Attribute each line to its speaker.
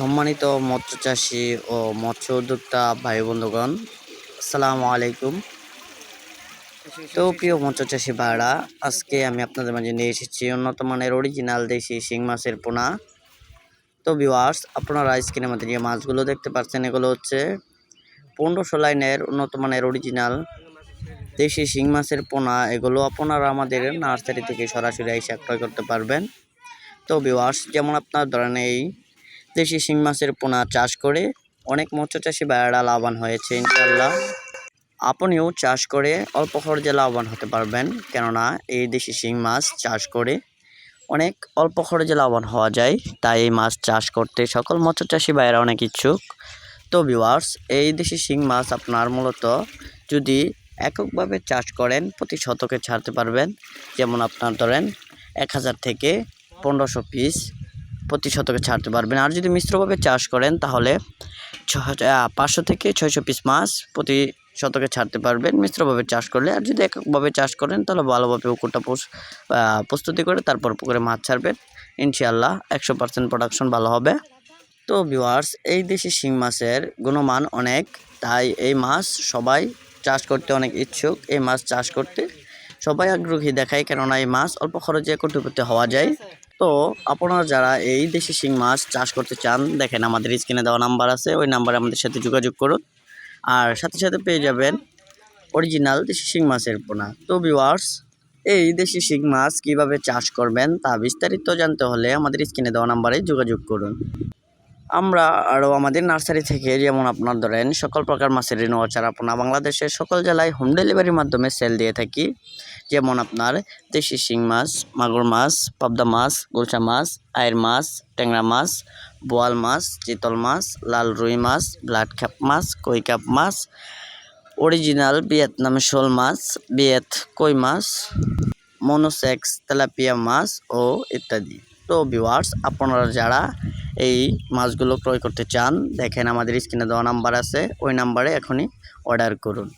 Speaker 1: সম্মানিত মৎস্য চাষী ও মৎস্য উদ্যোক্তা ভাই বন্ধুগণ, আসসালামু আলাইকুম। তো প্রিয় মৎস্য চাষী ভাইরা আজকে আমি আপনাদের মাঝে নিয়ে এসেছি উন্নত মানের অরিজিনাল দেশি শিং মাছের পোনা। তো ভিওয়ার্স আপনারা স্ক্রিনের মধ্যে যে মাছগুলো দেখতে পাচ্ছেন, এগুলো হচ্ছে পনেরোশো লাইনের উন্নত মানের অরিজিনাল দেশি শিং মাছের পোনা। এগুলো আপনারা আমাদের নার্সারি থেকে সরাসরি এসে ক্রয় করতে পারবেন। তো ভিওয়ার্স যেমন আপনার ধরেন এই দেশি শিং মাছের পোনা চাষ করে অনেক মৎস্য চাষি ভাইয়েরা লাভবান হয়েছে ইনশাল্লাহ আপনিও চাষ করে অল্প খরচে লাভবান হতে পারবেন, কেননা এই দেশি শিং মাছ চাষ করে অনেক অল্প খরচে লাভবান হওয়া যায়। তাই এই মাছ চাষ করতে সকল মৎস্য চাষি ভাইয়েরা অনেক ইচ্ছুক। তো ভিওয়ার্স এই দেশি শিং মাছ আপনার মূলত যদি এককভাবে চাষ করেন, প্রতি শতকে ছাড়তে পারবেন। যেমন আপনার ধরেন এক হাজার থেকে পনেরোশো পিস প্রতি শতকে ছাড়তে পারবেন। আর যদি মিশ্রভাবে চাষ করেন, তাহলে পাঁচশো থেকে ছয়শো পিস মাছ প্রতি শতকে ছাড়তে পারবেন মিশ্রভাবে চাষ করলে। আর যদি এককভাবে চাষ করেন, তাহলে ভালোভাবে পুকুরটা প্রস্তুতি করে তারপর পুকুরে মাছ ছাড়বেন। ইনশাআল্লাহ একশো পার্সেন্ট প্রোডাকশন ভালো হবে। তো ভিউয়ার্স, এই দেশি শিং মাছের গুণমান অনেক, তাই এই মাছ সবাই চাষ করতে অনেক ইচ্ছুক। এই মাছ চাষ করতে সবাই আগ্রহী দেখায়, কেননা এই মাছ অল্প খরচে কোটিপতি হওয়া যায়। তো আপনারা যারা এই দেশি শিং মাছ চাষ করতে চান, দেখেন আমাদের স্ক্রিনে দেওয়া নাম্বার আছে, ওই নাম্বারে আমাদের সাথে যোগাযোগ করুন। আর সাথে সাথে পেয়ে যাবেন অরিজিনাল দেশি শিং মাছের পোনা। তো ভিওয়ার্স এই দেশি শিং মাছ কীভাবে চাষ করবেন তা বিস্তারিত জানতে হলে আমাদের স্ক্রিনে দেওয়া নাম্বারে যোগাযোগ করুন। আমরা আরও আমাদের নার্সারি থেকে যেমন আপনার ধরেন সকল প্রকার মাছের ঋণ পোনা বাংলাদেশের সকল জেলায় হোম ডেলিভারির মাধ্যমে সেল দিয়ে থাকি। যেমন আপনার দেশি শিং মাছ, মাগুর মাছ, পাবদা মাছ গুলশা মাছ, আয়ের মাছ, ট্যাংরা মাছ, বোয়াল মাছ, চিতল মাছ, লাল রুই মাছ, ব্লাড ক্যাপ মাছ, কই কাপ মাছ, অরিজিনাল ভিয়েতনামে শোল মাছ বিয়েত কই মাছ, মনোসেক্স, তেলাপিয়া মাছ ও ইত্যাদি। তো ভিউয়ার্স আপনারা যারা এই মাছগুলো ক্রয় করতে চান, দেখেন আমাদের স্ক্রিনে দেওয়া নাম্বার আছে, ওই নাম্বারে এখনই অর্ডার করুন।